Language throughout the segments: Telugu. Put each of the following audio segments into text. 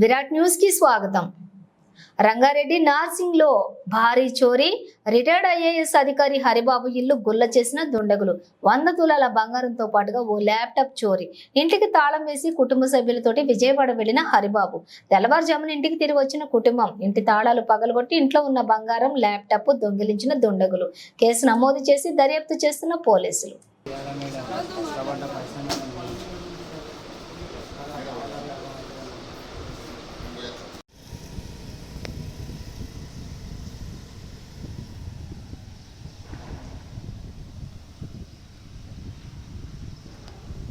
విరాట్ న్యూస్కి స్వాగతం. రంగారెడ్డి నార్సింగ్లో భారీ చోరీ. రిటైర్డ్ ఐఏఎస్ అధికారి హరిబాబు ఇల్లు గుల్ల చేసిన దుండగులు. వంద తులాల బంగారంతో పాటుగా ఓ ల్యాప్టాప్ చోరీ. ఇంటికి తాళం వేసి కుటుంబ సభ్యులతోటి విజయవాడ వెళ్ళిన హరిబాబు. తెల్లవారుజామున ఇంటికి తిరిగి వచ్చిన కుటుంబం. ఇంటి తాళాలు పగలగొట్టి ఇంట్లో ఉన్న బంగారం ల్యాప్టాప్ దొంగిలించిన దుండగులు. కేసు నమోదు చేసి దర్యాప్తు చేస్తున్న పోలీసులు.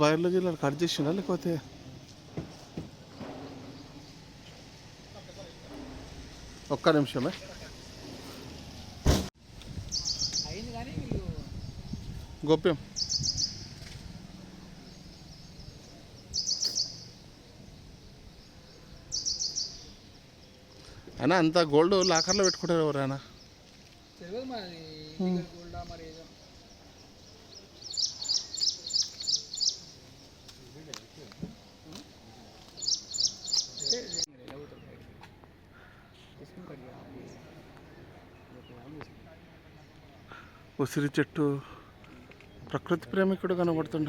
వైర్లు గిర్లు కట్ చేసినా లేకపోతే? ఒక్క నిమిషమే. గోప్యం. అయినా అంత గోల్డ్ లాకర్లో పెట్టుకుంటారు ఎవరైనా? ఉసిరి చెట్టు ప్రకృతి ప్రేమికుడు కనబడుతుండ.